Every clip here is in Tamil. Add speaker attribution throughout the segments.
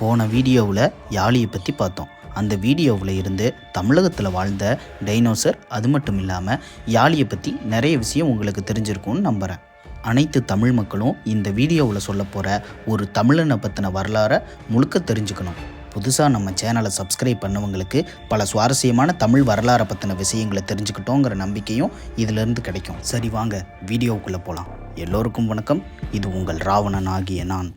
Speaker 1: போன வீடியோவில் யாழியை பற்றி பார்த்தோம். அந்த வீடியோவில் இருந்து தமிழகத்தில் வாழ்ந்த டைனோசர் அது மட்டும் இல்லாமல் யாழியை பற்றி நிறைய விஷயம் உங்களுக்கு தெரிஞ்சிருக்கும்னு நம்புகிறேன் அனைத்து தமிழ் மக்களும் இந்த வீடியோவில் சொல்ல போகிற ஒரு தமிழனை பற்றின வரலாறை முழுக்க தெரிஞ்சுக்கணும். புதுசாக நம்ம சேனலை சப்ஸ்கிரைப் பண்ணவங்களுக்கு பல சுவாரஸ்யமான தமிழ் வரலாறை பற்றின விஷயங்களை தெரிஞ்சுக்கிட்டோங்கிற நம்பிக்கையும் இதிலிருந்து கிடைக்கும். சரி வாங்க வீடியோவுக்குள்ளே போகலாம் எல்லோருக்கும் வணக்கம். இது உங்கள் ராவணன் ஆகிய நான்.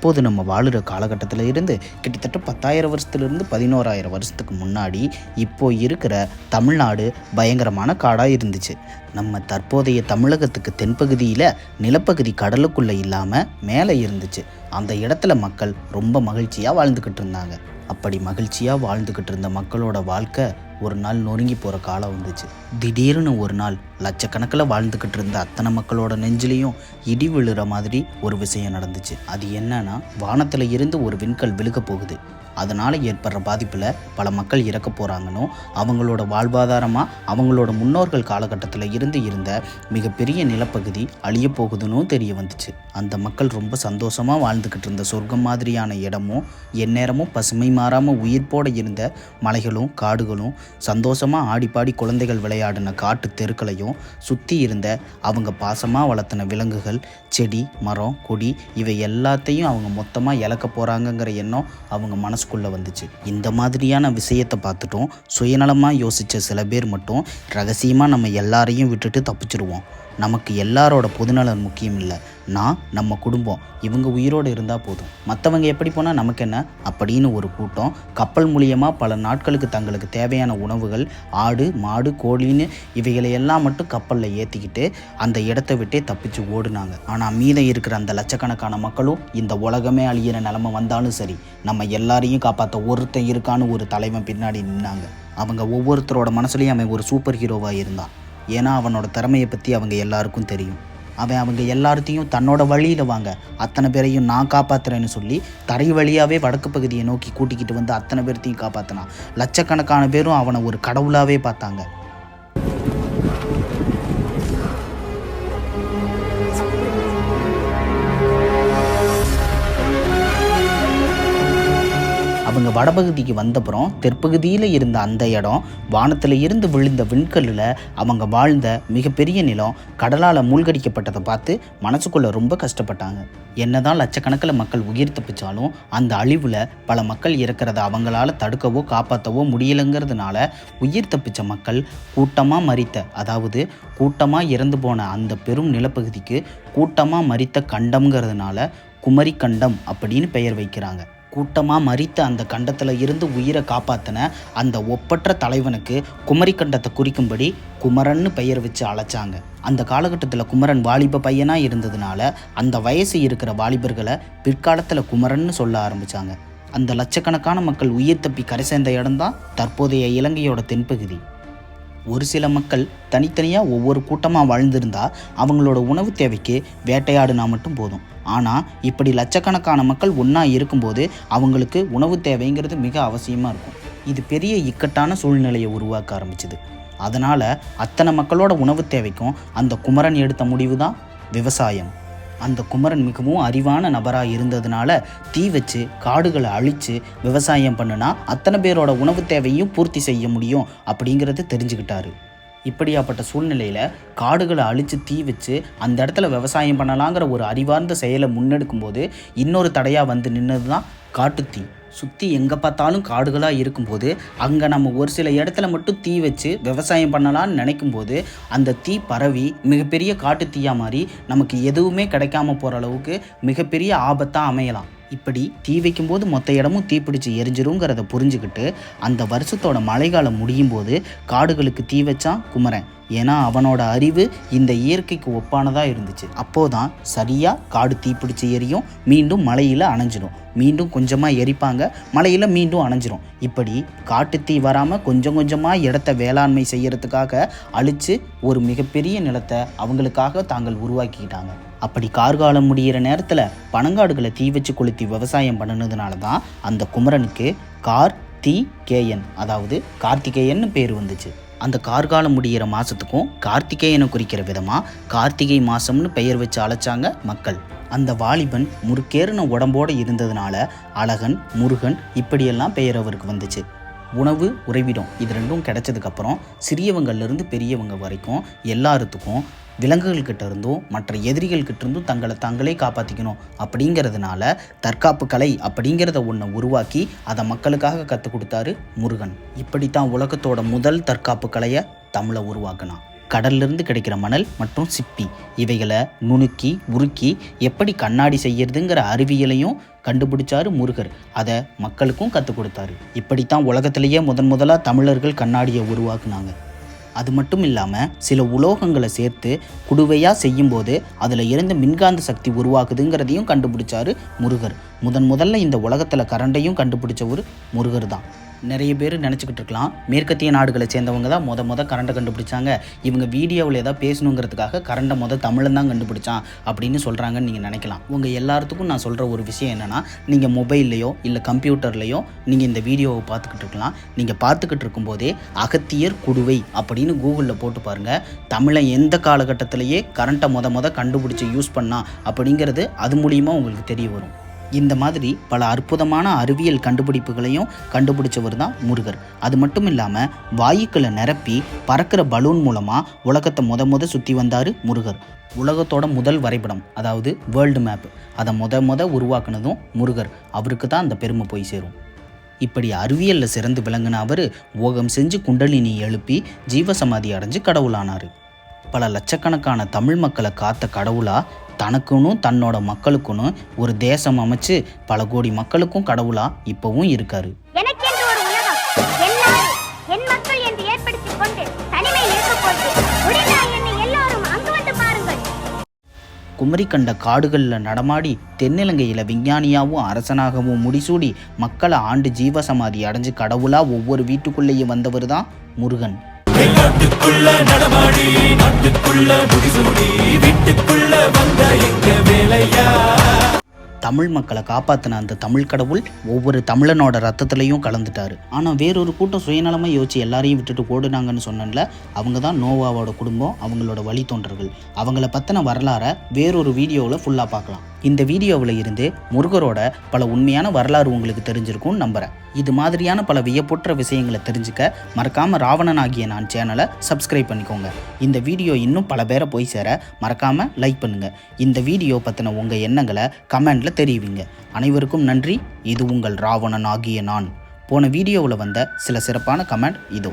Speaker 1: தற்போது நம்ம வாழுகிற காலகட்டத்தில் இருந்து கிட்டத்தட்ட பத்தாயிரம் வருஷத்துலேருந்து பதினோராயிரம் வருஷத்துக்கு முன்னாடி இப்போ இருக்கிற தமிழ்நாடு பயங்கரமான காடாக இருந்துச்சு. நம்ம தற்போதைய தமிழகத்துக்கு தென்பகுதியில் நிலப்பகுதி கடலுக்குள்ளே இல்லாமல் மேலே இருந்துச்சு. அந்த இடத்துல மக்கள் ரொம்ப மகிழ்ச்சியாக வாழ்ந்துக்கிட்டு இருந்தாங்க. அப்படி மகிழ்ச்சியாக வாழ்ந்துக்கிட்டு இருந்த மக்களோட வாழ்க்கை ஒரு நாள் நொறுங்கி போகிற காலம் வந்துச்சு. திடீர்னு ஒரு நாள் லட்சக்கணக்கில் வாழ்ந்துக்கிட்டு இருந்த அத்தனை மக்களோட நெஞ்சிலையும் இடி விழுற மாதிரி ஒரு விஷயம் நடந்துச்சு. அது என்னன்னா வானத்தில் இருந்து ஒரு விண்கல் விழுக போகுது. அதனால் ஏற்படுற பாதிப்பில் பல மக்கள் இறக்க போகிறாங்கன்னு அவங்களோட வாழ்வாதாரமாக அவங்களோட முன்னோர்கள் காலகட்டத்தில் இருந்து இருந்த மிகப்பெரிய நிலப்பகுதி அழிய போகுதுன்னு தெரிய வந்துச்சு. அந்த மக்கள் ரொம்ப சந்தோஷமாக வாழ்ந்துக்கிட்டு இருந்த சொர்க்கம் மாதிரியான இடமும் எந்நேரமும் பசுமை மாறாமல் உயிர்ப்போடு இருந்த மலைகளும் காடுகளும் சந்தோஷமாக ஆடிப்பாடி குழந்தைகள் விளையாடின காட்டு தெருக்களையும் சுற்றி இருந்த அவங்க பாசமாக வளர்த்தின விலங்குகள் செடி மரம் கொடி இவை எல்லாத்தையும் அவங்க மொத்தமாக இழக்க போகிறாங்கங்கிற எண்ணம் அவங்க மனசு மனசுக்குள்ளே வந்துச்சு. இந்த மாதிரியான விஷயத்தை பார்த்துட்டும். சுயநலமாக யோசித்த சில பேர் மட்டும் ரகசியமாக நம்ம எல்லாரையும் விட்டுட்டு தப்பிச்சிருவோம். நமக்கு எல்லாரோட பொதுநலன் முக்கியம் இல்லை. நான் நம்ம குடும்பம். இவங்க உயிரோடு இருந்தால் போதும். மற்றவங்க எப்படி போனால் நமக்கு என்ன? அப்படின்னு ஒரு கூட்டம். கப்பல் மூலியமாக பல நாட்களுக்கு தங்களுக்கு தேவையான உணவுகள் ஆடு மாடு கோழின்னு இவைகளை எல்லாம் மட்டும் கப்பலில் ஏற்றிக்கிட்டு அந்த இடத்த விட்டே தப்பிச்சு ஓடுனாங்க. ஆனால் மீதம் இருக்கிற அந்த லட்சக்கணக்கான மக்களும் இந்த உலகமே அழியிற நிலமை வந்தாலும் சரி நம்ம எல்லாரையும் காப்பாற்ற ஒருத்தன் இருக்கான்னு ஒரு தலைவன் பின்னாடி நின்னாங்க. அவங்க ஒவ்வொருத்தரோட மனசுலையும் அவன் ஒரு சூப்பர் ஹீரோவாக இருந்தான். ஏன்னா அவனோட திறமையை பற்றி அவங்க எல்லாருக்கும் தெரியும். அவன் அவங்க எல்லார்த்தையும் தன்னோட வழியில் வாங்க அத்தனை பேரையும் நான் காப்பாற்றுறேன்னு சொல்லி தரை வழியாகவே வடக்கு பகுதியை நோக்கி கூட்டிக்கிட்டு வந்து அத்தனை பேர்த்தையும் காப்பாற்றினான் லட்சக்கணக்கான பேரும் அவனை ஒரு கடவுளாகவே பார்த்தாங்க. அவங்க வடபகுதிக்கு வந்தப்புறம் தெற்பகுதியில் இருந்த அந்த இடம் வானத்தில் இருந்து விழுந்த விண்கல்லில் அவங்க வாழ்ந்த மிகப்பெரிய நிலம் கடலால் மூழ்கடிக்கப்பட்டதை பார்த்து மனசுக்குள்ளே ரொம்ப கஷ்டப்பட்டாங்க. என்னதான் லட்சக்கணக்கில் மக்கள் உயிர் தப்பிச்சாலும் அந்த அழிவில் பல மக்கள் இறக்கிறத அவங்களால தடுக்கவோ காப்பாற்றவோ முடியலைங்கிறதுனால உயிர் தப்பிச்ச மக்கள் கூட்டமாக மறித்த அதாவது கூட்டமாக இறந்து போன அந்த பெரும் நிலப்பகுதிக்கு கூட்டமாக மறித்த கண்டம்ங்கிறதுனால குமரி கண்டம் அப்படின்னு பெயர் வைக்கிறாங்க. கூட்டமாக மறித்த அந்த கண்டத்தில் இருந்து உயிரை காப்பாற்றின அந்த ஒப்பற்ற தலைவனுக்கு குமரி கண்டத்தை குறிக்கும்படி குமரன்னு பெயர் வச்சு அழைச்சாங்க. அந்த காலகட்டத்தில் குமரன் வாலிப பையனாக இருந்ததுனால அந்த வயசு இருக்கிற வாலிபர்களை பிற்காலத்தில் குமரன்னு சொல்ல ஆரம்பித்தாங்க அந்த லட்சக்கணக்கான மக்கள் உயிர் தப்பி கரை சேர்ந்த இடம்தான் தற்போதைய இலங்கையோட தென்பகுதி. ஒரு சில மக்கள் தனித்தனியாக ஒவ்வொரு கூட்டமாக வாழ்ந்திருந்தா அவங்களோட உணவு தேவைக்கு வேட்டையாடினா மட்டும் போதும். ஆனால் இப்படி லட்சக்கணக்கான மக்கள் ஒன்றா இருக்கும்போது அவங்களுக்கு உணவு தேவைங்கிறது மிக அவசியமாக இருக்கும். இது பெரிய இக்கட்டான சூழ்நிலையை உருவாக்க ஆரம்பிச்சுது. அதனால் அத்தனை மக்களோட உணவு தேவைக்கும் அந்த குமரன் எடுத்த முடிவு தான் விவசாயம். அந்த குமரன் மிகவும் அறிவான நபராக இருந்ததுனால தீ வச்சு காடுகளை அழித்து விவசாயம் பண்ணுனா அத்தனை பேரோட உணவு தேவையும் பூர்த்தி செய்ய முடியும் அப்படிங்கிறத தெரிஞ்சுக்கிட்டாரு. இப்படியாப்பட்ட சூழ்நிலையில் காடுகளை அழித்து தீ வச்சு அந்த இடத்துல விவசாயம் பண்ணலாங்கிற ஒரு அறிவார்ந்த செயலை முன்னெடுக்கும்போது இன்னொரு தடையாக வந்து நின்னது தான் காட்டுத்தீ சுற்றி எங்கே பார்த்தாலும் காடுகளாக இருக்கும்போது அங்கே நம்ம ஒரு சில இடத்துல மட்டும் தீ வச்சு விவசாயம் பண்ணலாம்னு நினைக்கும்போது அந்த தீ பரவி மிகப்பெரிய காட்டு தீயாக மாதிரி நமக்கு எதுவுமே கிடைக்காம போகிற அளவுக்கு மிகப்பெரிய ஆபத்தாக அமையலாம். இப்படி தீ வைக்கும்போது மொத்த இடமும் தீப்பிடிச்சு எரிஞ்சிருங்கிறத புரிஞ்சுக்கிட்டு அந்த வருஷத்தோட மழைக்காலம் முடியும் போது காடுகளுக்கு தீ வச்சான் குமரன். ஏன்னா அவனோட அறிவு இந்த இயற்கைக்கு ஒப்பானதாக இருந்துச்சு. அப்போதான் சரியாக காடு தீப்பிடிச்சு எரியும் மீண்டும் மலையில் அணைஞ்சிடும். மீண்டும் கொஞ்சமாக எரிப்பாங்க மலையில் மீண்டும் அணைஞ்சிரும். இப்படி காட்டுத்தீ வராமல் கொஞ்சம் கொஞ்சமாக இடத்த வேளாண்மை செய்யறதுக்காக அழித்து ஒரு மிகப்பெரிய நிலத்தை அவங்களுக்காக தாங்கள் உருவாக்கிக்கிட்டாங்க. அப்படி கார்காலம் முடியிற நேரத்தில் பனங்காடுகளை தீ வச்சு கொளுத்தி விவசாயம் பண்ணினதுனால தான் அந்த குமரனுக்கு கார் தி கேயன் அதாவது கார்த்திகேயன்னு பேர் வந்துச்சு. அந்த கார்காலம் முடிகிற மாதத்துக்கும் கார்த்திகேயனை குறிக்கிற விதமாக கார்த்திகை மாதம்னு பெயர் வச்சு அழைச்சாங்க மக்கள். அந்த வாலிபன் முறுக்கேறுன உடம்போடு இருந்ததுனால அழகன் முருகன் இப்படியெல்லாம் பெயர் அவருக்கு வந்துச்சு. உணவு உறைவிடம் இது ரெண்டும் கிடைச்சதுக்கப்புறம் சிறியவங்கள்லேருந்து பெரியவங்க வரைக்கும் எல்லாத்துக்கும் விலங்குகள்கிட்ட இருந்தும் மற்ற எதிரிகள்கிட்ட இருந்தும் தங்களை தாங்களே காப்பாற்றிக்கணும் அப்படிங்கிறதுனால தற்காப்பு கலை அப்படிங்கிறத ஒன்றை உருவாக்கி அதை மக்களுக்காக கற்றுக் கொடுத்தாரு முருகன். இப்படித்தான் உலகத்தோட முதல் தற்காப்பு கலையை தமிழை உருவாக்கினான். கடல்லிருந்து கிடைக்கிற மணல் மற்றும் சிப்பி. இவைகளை நுணுக்கி உருக்கி எப்படி கண்ணாடி செய்யறதுங்கிற அறிவியலையும் கண்டுபிடிச்சாரு முருகர். அதை மக்களுக்கும் கற்றுக் கொடுத்தாரு. இப்படித்தான் உலகத்திலேயே முதன் முதலாக தமிழர்கள் கண்ணாடியை உருவாக்குனாங்க. அது மட்டும் இல்லாமல் சில உலோகங்களை சேர்த்து குடுவையாக செய்யும்போது அதில் இருந்து மின்காந்த சக்தி உருவாக்குதுங்கிறதையும் கண்டுபிடிச்சாரு முருகர். முதன் முதல்ல இந்த உலகத்தில் கரண்டையும் கண்டுபிடிச்சவர் முருகர் தான் நிறைய பேர் நினச்சிக்கிட்டு இருக்கலாம். மேற்கத்திய நாடுகளை சேர்ந்தவங்க தான் மொத மொதல் கரண்டை கண்டுபிடிச்சாங்க. இவங்க வீடியோவில் ஏதாவது பேசணுங்கிறதுக்காக கரண்டை முத தமிழன் தான் கண்டுபிடிச்சான் அப்படின்னு சொல்கிறாங்கன்னு நீங்கள் நினைக்கலாம். உங்கள் எல்லாத்துக்கும் நான் சொல்கிற ஒரு விஷயம் என்னென்னா நீங்கள் மொபைல்லையோ இல்லை கம்ப்யூட்டர்லையோ நீங்கள் இந்த வீடியோவை பார்த்துக்கிட்டு இருக்கலாம். நீங்கள் பார்த்துக்கிட்டு இருக்கும்போதே அகத்தியர் குடுவை அப்படின்னு கூகுளில் போட்டு பாருங்கள் தமிழை எந்த காலகட்டத்திலேயே கரண்ட்டை மொதல் முத கண்டுபிடிச்சி யூஸ் பண்ணால் அப்படிங்கிறது அது மூலியமாக உங்களுக்கு தெரிய வரும். இந்த மாதிரி பல அற்புதமான அறிவியல் கண்டுபிடிப்புகளையும் கண்டுபிடிச்சவர் தான் முருகர். அது மட்டும் இல்லாமல் வாயுக்களை நிரப்பி பறக்கிற பலூன் மூலமாக உலகத்தை முத முத சுற்றி வந்தார் முருகர். உலகத்தோட முதல் வரைபடம் அதாவது வேர்ல்டு மேப் அதை முத முத உருவாக்குனதும் முருகர். அவருக்கு தான் அந்த பெருமை போய் சேரும். இப்படி அறிவியலில் சிறந்து விளங்கின அவர் ஓகம் செஞ்சு குண்டலினி எழுப்பி ஜீவசமாதி அடைஞ்சு கடவுளானார். பல லட்சக்கணக்கான தமிழ் மக்களை காத்த கடவுளா தனக்குன்னு தன்னோட மக்களுக்குன்னு ஒரு தேசம் அமைச்சு பல கோடி மக்களுக்கும் கடவுளா இப்பவும் இருக்காரு.
Speaker 2: எனக்கென்று ஒரு உலகம் எல்லாரும் என் மக்கள் என்று ஏற்படுத்திக் கொண்டு தனிமை இருக்கப் போது முடிந்தால் என்னை எல்லாரும் அங்கு வந்து பாருங்கள்.
Speaker 1: குமரி கண்ட காடுகளில் நடமாடி தென்னிலங்கையில் விஞ்ஞானியாவும் அரசனாகவும் முடிசூடி மக்களை ஆண்டு ஜீவசமாதி அடைஞ்சு கடவுளா ஒவ்வொரு வீட்டுக்குள்ளேயும் வந்தவர் தான் முருகன்.
Speaker 3: நாட்டுக்குள்ள நடமாடி நாட்டுக்குள்ள முடிசூடி வீட்டுக்குள்ள
Speaker 1: தமிழ் மக்களை காப்பாற்றின அந்த தமிழ் கடவுள் ஒவ்வொரு தமிழனோட ரத்தத்துலேயும் கலந்துட்டார். ஆனால் வேறொரு கூட்டம் சுயநலமாக யோசிச்சு எல்லாரையும் விட்டுட்டு ஓடுனாங்கன்னு சொன்னல அவங்க தான் நோவாவோட குடும்பம் அவங்களோட வழித்தோன்றர்கள். அவங்கள பற்றின வரலாறை வேறொரு வீடியோவில் ஃபுல்லாக பார்க்கலாம். இந்த வீடியோவில் இருந்து முருகரோட பல உண்மையான வரலாறு உங்களுக்கு தெரிஞ்சிருக்கும்னு நம்புகிறேன் இது மாதிரியான பல வியப்புற்ற விஷயங்களை தெரிஞ்சுக்க மறக்காமல் ராவணன் ஆகிய நான் சேனலை சப்ஸ்கிரைப் பண்ணிக்கோங்க. இந்த வீடியோ இன்னும் பல பேரை போய் சேர மறக்காமல் லைக் பண்ணுங்கள் இந்த வீடியோ பற்றின உங்கள் எண்ணங்களை கமெண்டில் தெரிவிங்க. அனைவருக்கும் நன்றி. இது உங்கள் ராவணன் ஆகிய நான். போன வீடியோவில் வந்த சில சிறப்பான கமெண்ட் இதோ.